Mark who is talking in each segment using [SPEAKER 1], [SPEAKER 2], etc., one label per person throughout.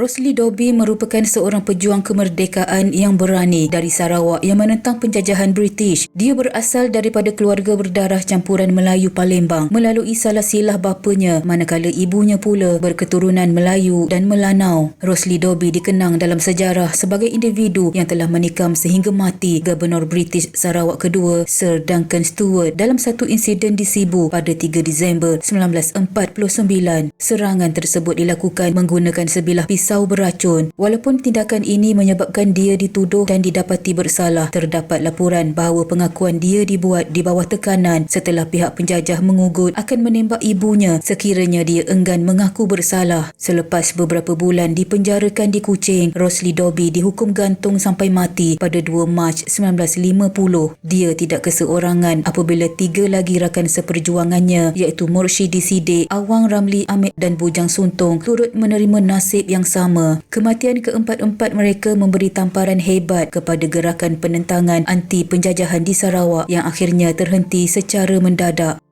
[SPEAKER 1] Rosli Dobi merupakan seorang pejuang kemerdekaan yang berani dari Sarawak yang menentang penjajahan British. Dia berasal daripada keluarga berdarah campuran Melayu Palembang melalui salah silah bapanya manakala ibunya pula berketurunan Melayu dan Melanau. Rosli Dobi dikenang dalam sejarah sebagai individu yang telah menikam sehingga mati Gubernur British Sarawak kedua Sir Duncan Stewart dalam satu insiden di Sibu pada 3 Disember 1949. Serangan tersebut dilakukan menggunakan sebilah pisau pisau beracun. Walaupun tindakan ini menyebabkan dia dituduh dan didapati bersalah, terdapat laporan bahawa pengakuan dia dibuat di bawah tekanan setelah pihak penjajah mengugut akan menembak ibunya sekiranya dia enggan mengaku bersalah. Selepas beberapa bulan dipenjarakan di Kuching, Rosli Dobi dihukum gantung sampai mati pada 2 Mac 1950. Dia tidak keseorangan apabila tiga lagi rakan seperjuangannya iaitu Murshidi Sidik, Awang Ramli Amit dan Bujang Suntung turut menerima nasib yang sama, kematian keempat-empat mereka memberi tamparan hebat kepada gerakan penentangan anti penjajahan di Sarawak yang akhirnya terhenti secara mendadak.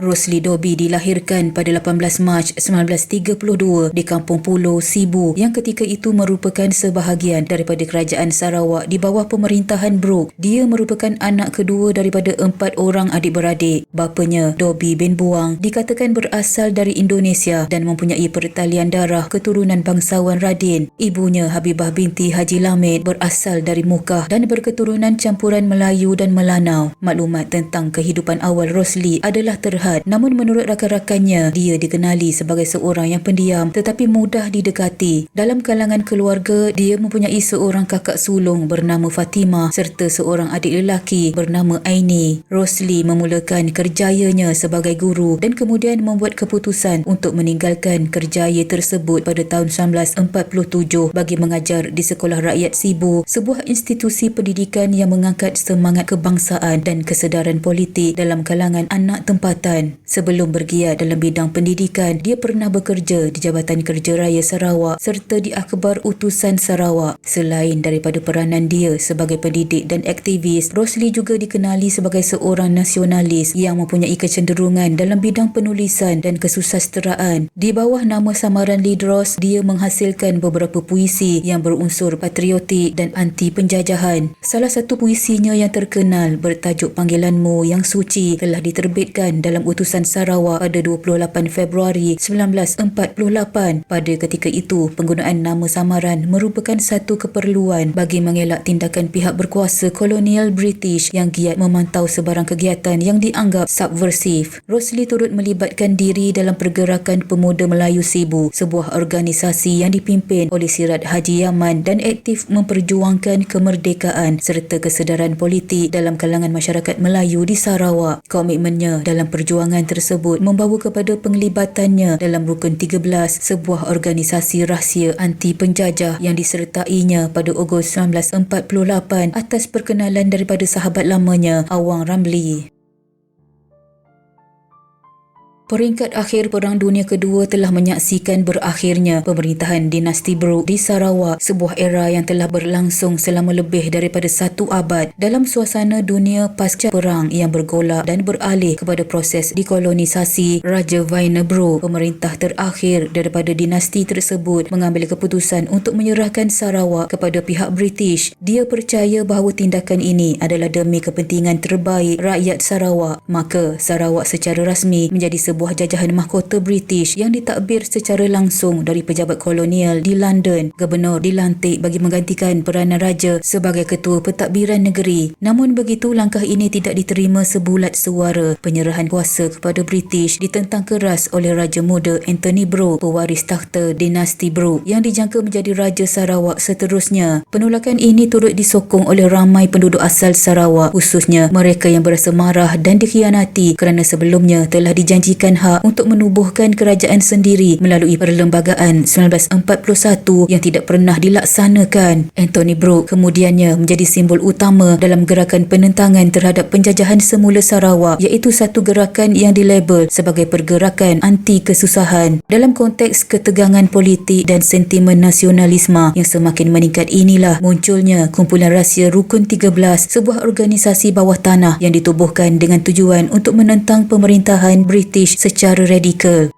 [SPEAKER 1] Rosli Dobi dilahirkan pada 18 Mac 1932 di Kampung Pulau Sibu yang ketika itu merupakan sebahagian daripada kerajaan Sarawak di bawah pemerintahan Brooke. Dia merupakan anak kedua daripada empat orang adik-beradik. Bapanya, Dobi bin Buang, dikatakan berasal dari Indonesia dan mempunyai pertalian darah keturunan bangsawan Radin. Ibunya, Habibah binti Haji Lamid, berasal dari Mukah dan berketurunan campuran Melayu dan Melanau. Maklumat tentang kehidupan awal Rosli adalah terhad jahat namun menurut rakan-rakannya dia dikenali sebagai seorang yang pendiam tetapi mudah didekati. Dalam kalangan keluarga dia mempunyai seorang kakak sulung bernama Fatima serta seorang adik lelaki bernama Aini. Rosli memulakan kerjayanya sebagai guru dan kemudian membuat keputusan untuk meninggalkan kerjaya tersebut pada tahun 1947 bagi mengajar di Sekolah Rakyat Sibu, sebuah institusi pendidikan yang mengangkat semangat kebangsaan dan kesedaran politik dalam kalangan anak tempatan pendidikan. Sebelum bergiat dalam bidang pendidikan, dia pernah bekerja di Jabatan Kerja Raya Sarawak serta di Akhbar Utusan Sarawak. Selain daripada peranan dia sebagai pendidik dan aktivis, Rosli juga dikenali sebagai seorang nasionalis yang mempunyai kecenderungan dalam bidang penulisan dan kesusasteraan. Di bawah nama samaran Lidros, dia menghasilkan beberapa puisi yang berunsur patriotik dan anti penjajahan. Salah satu puisinya yang terkenal bertajuk Panggilanmu yang Suci telah diterbitkan dalam utusan Sarawak pada 28 Februari 1948. Pada ketika itu, penggunaan nama samaran merupakan satu keperluan bagi mengelak tindakan pihak berkuasa kolonial British yang giat memantau sebarang kegiatan yang dianggap subversif. Rosli turut melibatkan diri dalam pergerakan Pemuda Melayu Sibu, sebuah organisasi yang dipimpin oleh Sirat Haji Yaman dan aktif memperjuangkan kemerdekaan serta kesedaran politik dalam kalangan masyarakat Melayu di Sarawak. Komitmennya dalam perjuangan perjuangan tersebut membawa kepada penglibatannya dalam Rukun 13, sebuah organisasi rahsia anti penjajah yang disertainya pada Ogos 1948 atas perkenalan daripada sahabat lamanya Awang Ramli. Peringkat akhir Perang Dunia Kedua telah menyaksikan berakhirnya pemerintahan dinasti Brooke di Sarawak, sebuah era yang telah berlangsung selama lebih daripada satu abad dalam suasana dunia pasca perang yang bergolak dan beralih kepada proses dekolonisasi Raja Vaina Brooke. Pemerintah terakhir daripada dinasti tersebut mengambil keputusan untuk menyerahkan Sarawak kepada pihak British. Dia percaya bahawa tindakan ini adalah demi kepentingan terbaik rakyat Sarawak. Maka Sarawak secara rasmi menjadi sebuah sebuah jajahan mahkota British yang ditakbir secara langsung dari pejabat kolonial di London. Gubernur dilantik bagi menggantikan peranan raja sebagai ketua pentadbiran negeri. Namun begitu, langkah ini tidak diterima sebulat suara. Penyerahan kuasa kepada British ditentang keras oleh Raja Muda Anthony Brooke, pewaris takhta dinasti Brooke yang dijangka menjadi Raja Sarawak seterusnya. Penolakan ini turut disokong oleh ramai penduduk asal Sarawak, khususnya mereka yang berasa marah dan dikhianati kerana sebelumnya telah dijanjikan mendapatkan hak untuk menubuhkan kerajaan sendiri melalui perlembagaan 1941 yang tidak pernah dilaksanakan. Anthony Brooke kemudiannya menjadi simbol utama dalam gerakan penentangan terhadap penjajahan semula Sarawak iaitu satu gerakan yang dilabel sebagai pergerakan anti kesusahan. Dalam konteks ketegangan politik dan sentimen nasionalisme yang semakin meningkat inilah munculnya kumpulan rahsia Rukun 13 sebuah organisasi bawah tanah yang ditubuhkan dengan tujuan untuk menentang pemerintahan British secara radikal.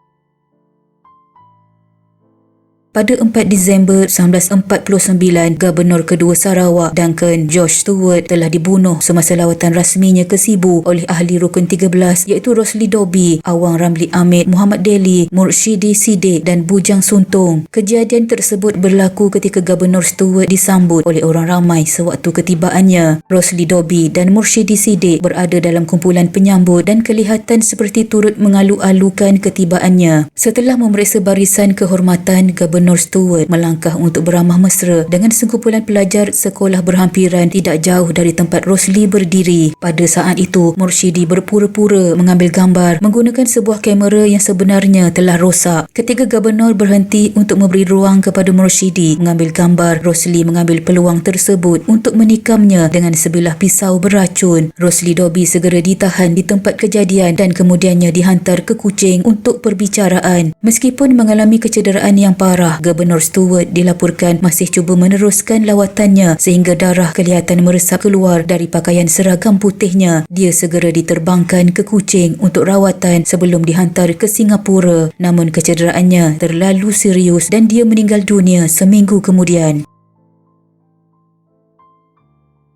[SPEAKER 1] Pada 4 Disember 1949, Gubernur kedua Sarawak, Duncan George Stewart telah dibunuh semasa lawatan rasminya ke Sibu oleh ahli rukun 13 iaitu Rosli Dobi, Awang Ramli Ahmed, Muhammad Deli, Murshidi Sidik dan Bujang Suntung. Kejadian tersebut berlaku ketika Gubernur Stewart disambut oleh orang ramai sewaktu ketibaannya. Rosli Dobi dan Murshidi Sidik berada dalam kumpulan penyambut dan kelihatan seperti turut mengalu-alukan ketibaannya. Setelah memeriksa barisan kehormatan, Gubernur Gubernur Stewart melangkah untuk beramah mesra dengan sekumpulan pelajar sekolah berhampiran tidak jauh dari tempat Rosli berdiri. Pada saat itu, Murshidi berpura-pura mengambil gambar menggunakan sebuah kamera yang sebenarnya telah rosak. Ketika Gubernur berhenti untuk memberi ruang kepada Murshidi mengambil gambar, Rosli mengambil peluang tersebut untuk menikamnya dengan sebilah pisau beracun. Rosli Dobi segera ditahan di tempat kejadian dan kemudiannya dihantar ke Kuching untuk perbicaraan. Meskipun mengalami kecederaan yang parah, Gubernur Stewart dilaporkan masih cuba meneruskan lawatannya sehingga darah kelihatan meresap keluar dari pakaian seragam putihnya. Dia segera diterbangkan ke Kuching untuk rawatan sebelum dihantar ke Singapura. Namun kecederaannya terlalu serius dan dia meninggal dunia seminggu kemudian.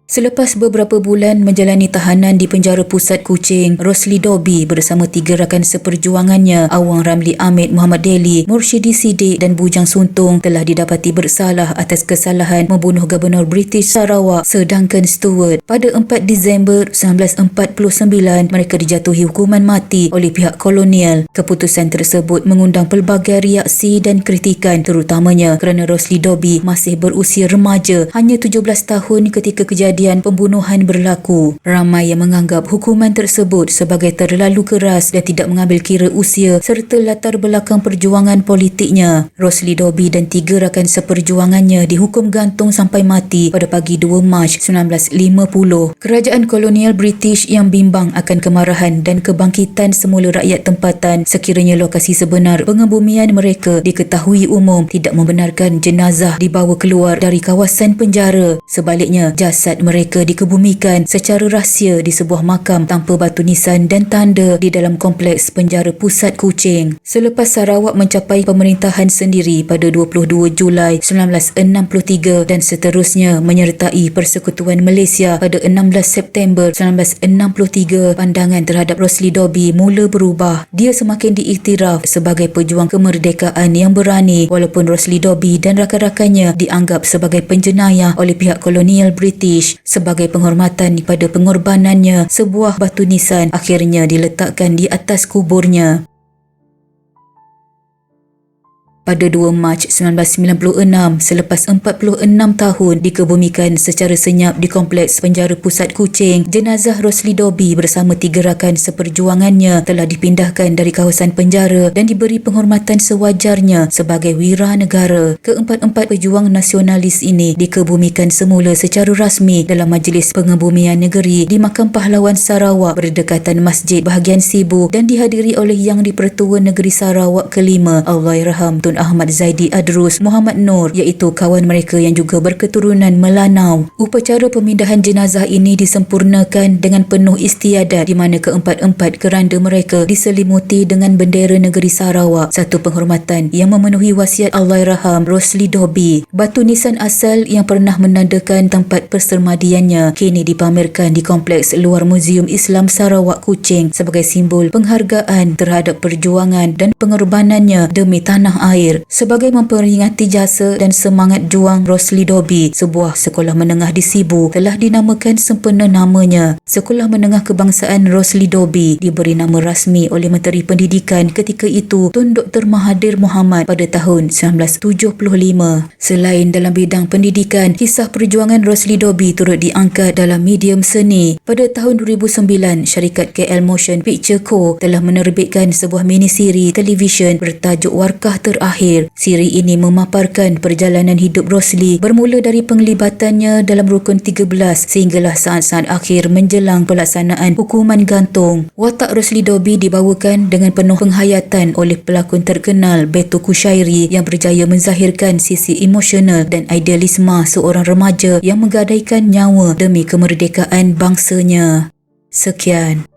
[SPEAKER 1] Selepas beberapa bulan menjalani tahanan di penjara pusat Kuching, Rosli Dobi bersama tiga rakan seperjuangannya, Awang Ramli Ahmed Muhammad Deli, Murshidi Sidik dan Bujang Suntung telah didapati bersalah atas kesalahan membunuh Gubernur British Sarawak Sir Duncan Stewart. Pada 4 Disember 1949, mereka dijatuhi hukuman mati oleh pihak kolonial. Keputusan tersebut mengundang pelbagai reaksi dan kritikan terutamanya kerana Rosli Dobi masih berusia remaja hanya 17 tahun ketika kejadian kejadian pembunuhan berlaku. Ramai yang menganggap hukuman tersebut sebagai terlalu keras dan tidak mengambil kira usia serta latar belakang perjuangan politiknya. Rosli Dobi dan tiga rakan seperjuangannya dihukum gantung sampai mati pada pagi 2 Mac 1950. Kerajaan kolonial British yang bimbang akan kemarahan dan kebangkitan semula rakyat tempatan sekiranya lokasi sebenar pengebumian mereka diketahui umum tidak membenarkan jenazah dibawa keluar dari kawasan penjara. Sebaliknya, jasad mereka dikebumikan secara rahsia di sebuah makam tanpa batu nisan dan tanda di dalam kompleks penjara pusat Kuching. Selepas Sarawak mencapai pemerintahan sendiri pada 22 Julai 1963 dan seterusnya menyertai Persekutuan Malaysia pada 16 September 1963, pandangan terhadap Rosli Dobi mula berubah. Dia semakin diiktiraf sebagai pejuang kemerdekaan yang berani walaupun Rosli Dobi dan rakan-rakannya dianggap sebagai penjenayah oleh pihak kolonial British sebagai penghormatan kepada pengorbanannya sebuah batu nisan akhirnya diletakkan di atas kuburnya pada 2 Mac 1996 selepas 46 tahun dikebumikan secara senyap di kompleks penjara pusat Kuching jenazah Rosli Dobi bersama tiga rakan seperjuangannya telah dipindahkan dari kawasan penjara dan diberi penghormatan sewajarnya sebagai wira negara. Keempat-empat pejuang nasionalis ini dikebumikan semula secara rasmi dalam majlis pengebumian negeri di Makam Pahlawan Sarawak berdekatan Masjid Bahagian Sibu dan dihadiri oleh Yang di-Pertua Negeri Sarawak kelima Allahyarham Tun Ahmad Zaidi Adrus Muhammad Nur iaitu kawan mereka yang juga berketurunan Melanau. Upacara pemindahan jenazah ini disempurnakan dengan penuh istiadat di mana keempat-empat keranda mereka diselimuti dengan bendera negeri Sarawak, satu penghormatan yang memenuhi wasiat Allahyarham Rosli Dobi. Batu nisan asal yang pernah menandakan tempat persermadiannya kini dipamerkan di kompleks luar Muzium Islam Sarawak Kuching sebagai simbol penghargaan terhadap perjuangan dan pengorbanannya demi tanah air terakhir. Sebagai memperingati jasa dan semangat juang Rosli Dobi, sebuah sekolah menengah di Sibu telah dinamakan sempena namanya. Sekolah Menengah Kebangsaan Rosli Dobi diberi nama rasmi oleh Menteri Pendidikan ketika itu Tun Dr. Mahathir Mohamad pada tahun 1975. Selain dalam bidang pendidikan, kisah perjuangan Rosli Dobi turut diangkat dalam medium seni. Pada tahun 2009, syarikat KL Motion Picture Co. telah menerbitkan sebuah minisiri televisyen bertajuk Warkah Terakhir. Siri ini memaparkan perjalanan hidup Rosli bermula dari penglibatannya dalam rukun 13 sehinggalah saat-saat akhir menjelang pelaksanaan hukuman gantung. Watak Rosli Dobi dibawakan dengan penuh penghayatan oleh pelakon terkenal Beto Kushairi yang berjaya menzahirkan sisi emosional dan idealisme seorang remaja yang menggadaikan nyawa demi kemerdekaan bangsanya. Sekian.